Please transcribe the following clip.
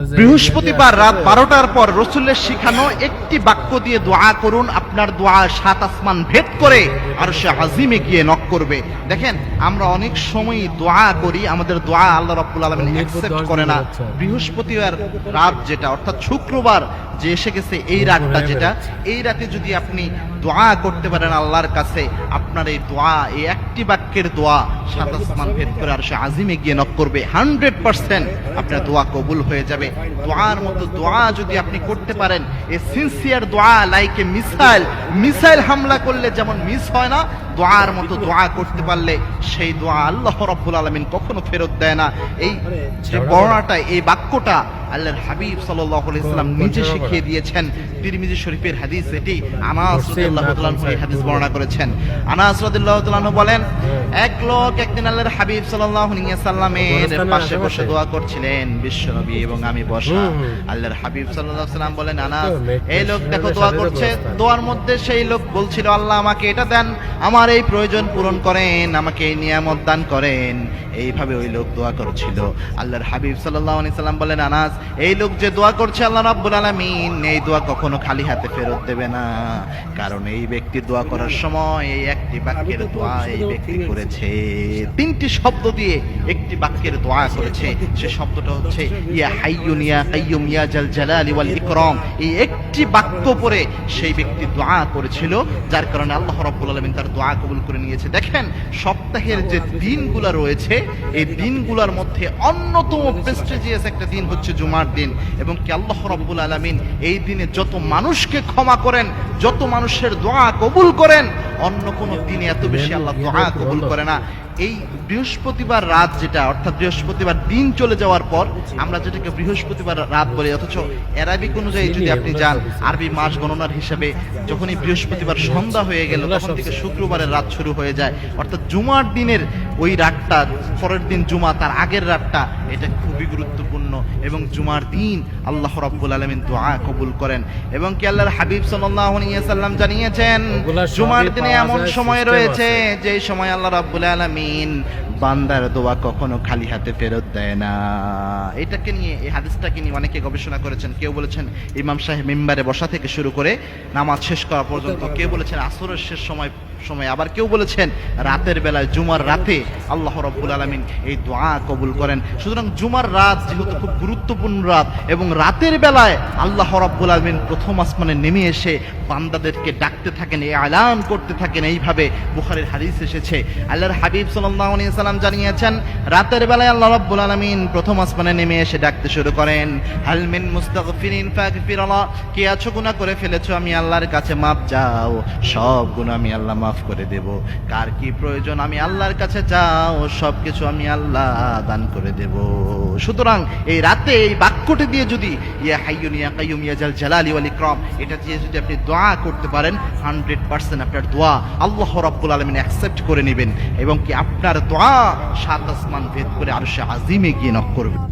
বৃহস্পতিবার রাত বারোটার পর রসুলের শিখানো একটি বাক্য দিয়ে দোয়া করুন। আপনার দোয়া সাত আসমান ভেদ করে আর সে আজিমে গিয়ে নক করবে। দেখেন আমরা অনেক সময় দোয়া করি আমাদের দোয়া আল্লাহ রব্বুল আলমিন অ্যাকসেপ্ট করে না। বৃহস্পতিবার রাত যেটা অর্থাৎ শুক্রবার যে এসে গেছে এই রাতটা যেটা এই রাতে যদি আপনি দোয়া করতে পারেন আল্লাহর কাছে, আপনার এই দোয়া, এই একটি বাক্যের দোয়া সাত আসমান ভেদ করে আর সে আজিমে গিয়ে নক করবে। হান্ড্রেড পার্সেন্ট আপনার দোয়া কবুল হয়ে যাবে। দোয়ার মতো দোয়া যদি আপনি করতে পারেন, এ সিনসিয়ার দোয়া লাইক এ মিসাইল মিসাইল হামলা করলে যেমন মিস হয় না, দোয়ার মতো দোয়া করতে পারলে সেই দোয়া আল্লাহ রব্বুল আলমিন কখনো ফেরত দেয় না। এই যে বর্ণাটা, এই বাক্যটা আল্লাহর হাবিব সাল্লাহ ইসলাম নিজে শিখিয়ে দিয়েছেন। তিরমিজি শরীফের হাদিস এটি। আনাস রাদিয়াল্লাহু তাআলা এই হাদিস বর্ণনা করেছেন। আনাস রাদিয়াল্লাহু তাআলা বলেন এক লোক একদিন আল্লাহর হাবিব সাল্লাল্লাহু আলাইহি সাল্লামের পাশে বসে দোয়া করছিলেন বিশ্বনবী এবং আমি বসা। হুম, হুম। আল্লাহর হাবিব সাল্লাল্লাহু আলাইহি সাল্লাম বলেন আনাস এই লোক দেখো দোয়া করছে। দোয়ার মধ্যে সেই লোক বলছিল আল্লাহ আমাকে এটা দেন আমার এই প্রয়োজন পূরণ করেন আমাকে এই নিয়ামত দান করেন। এইভাবে ওই লোক দোয়া করছিল। আল্লাহর হাবিব সাল্লাল্লাহু আলাইহি সাল্লাম বলেন আনাস এই লোক যে দোয়া করছে আল্লাহ রাব্বুল আলামিন এই দোয়া কখনো খালি হাতে ফেরত দেবে না। কারণ এই ব্যক্তি দোয়া করার সময় এই একটি বাক্যের দোয়া এই ব্যক্তি করেছে। তিনটি শব্দ দিয়ে একটি বাক্যের দোয়া করেছে। সে শব্দটা হচ্ছে ইয়া হাইয়ুন ইয়া কাইয়ুম ইয়া জাল জালালি ওয়াল ইকরাম। এই একটি বাক্য পরে সেই ব্যক্তি দোয়া করেছিল যার কারণে আল্লাহ রাব্বুল আলামিন তার দোয়া কবুল করে নিয়েছে। দেখেন সপ্তাহের যে দিনগুলো রয়েছে এই দিনগুলোর মধ্যে অন্যতম প্রেস্টিজিয়াস একটা দিন হচ্ছে জুমার দিন। এবং কি আল্লাহ রাব্বুল আলামিন এই দিনে যত মানুষকে ক্ষমা করেন যত মানুষের দোয়া কবুল করেন। অন্য কোনো দিনে এত বেশি আল্লাহ দোয়া কবুল করে না। এই বৃহস্পতিবার রাত যেটা অর্থাৎ বৃহস্পতিবার দিন চলে যাওয়ার পর আমরা যেটাকে বৃহস্পতিবার রাত বলি অথচ অ্যারাবিক অনুযায়ী যদি আপনি যান আরবি মাস গণনার হিসাবে যখনই বৃহস্পতিবার সন্ধ্যা হয়ে গেল তখন থেকে শুক্রবারের রাত শুরু হয়ে যায়। অর্থাৎ জুমার দিনের ওই রাতটা পরের দিন জুমা তার আগের রাতটা এটা খুবই গুরুত্বপূর্ণ এবং জুমার দিন আল্লাহ রাব্বুল আলামিন দোয়া কবুল করেন। এবং কি আল্লাহর হাবিব আলাইহি সাল্লাম জানিয়েছেন জুমার দিনে এমন সময় রয়েছে। যে সময় আল্লাহ রাব্বুল আলামিন বান্দার দোয়া কখনো খালি হাতে ফেরত দেয় না। এটাকে নিয়ে এই হাদিসটাকে নিয়ে অনেকে গবেষণা করেছেন। কেউ বলেছেন ইমাম সাহেব মেম্বারে বসা থেকে শুরু করে নামাজ শেষ করা পর্যন্ত কেউ বলেছেন আসরের শেষ সময় সময় আবার কেউ বলেছেন, রাতের বেলায় জুমার রাতে আল্লাহ রব্বুল আলমিন এই দোয়া কবুল করেন। সুতরাং জুমার রাত যেহেতু খুব গুরুত্বপূর্ণ রাত এবং রাতের বেলায় আল্লাহ রব্বুল আলমিন প্রথম আসমানে নেমে এসে বান্দাদেরকে ডাকতে থাকেন, এই আলান করতে থাকেন। এইভাবে বুখারের হাদিস এসেছে। আল্লাহর হাবিব সাল্লাম জানিয়েছেন, রাতের বেলায় আল্লাহ রাব্বুল আলামিন প্রথম আসমানে নেমে এসে ডাকতে শুরু করেন, হাল মিন মুস্তাগফিরিন ফাগফিরাল্লাহ কে আছো গুনাহ করে ফেলেছো? আমি আল্লাহর কাছে মাপ চাও, সব গুনাহ আমি আল্লাহ মাফ করে দেব। কার কি প্রয়োজন আমি আল্লাহর কাছে চাও সব কিছু আমি আল্লাহ দান করে দেব। সুতরাং এই রাতে এই বাক্যটি দিয়ে যদি ইয়া হাইয়ুন ইয়া কাইয়ুম ইয়া জাল জালালি ওয়াল ইকরাম, এটা দিয়ে যদি আপনি দোয়া করতে পারেন, হান্ড্রেড পার্সেন্ট আপনার দোয়া আল্লাহ রাব্বুল আলামিন অ্যাকসেপ্ট করে নেবেন এবং কি আপনার দোয়া সাত আসমান ভেদ করে আরও সে আজিমে গিয়ে নক করবে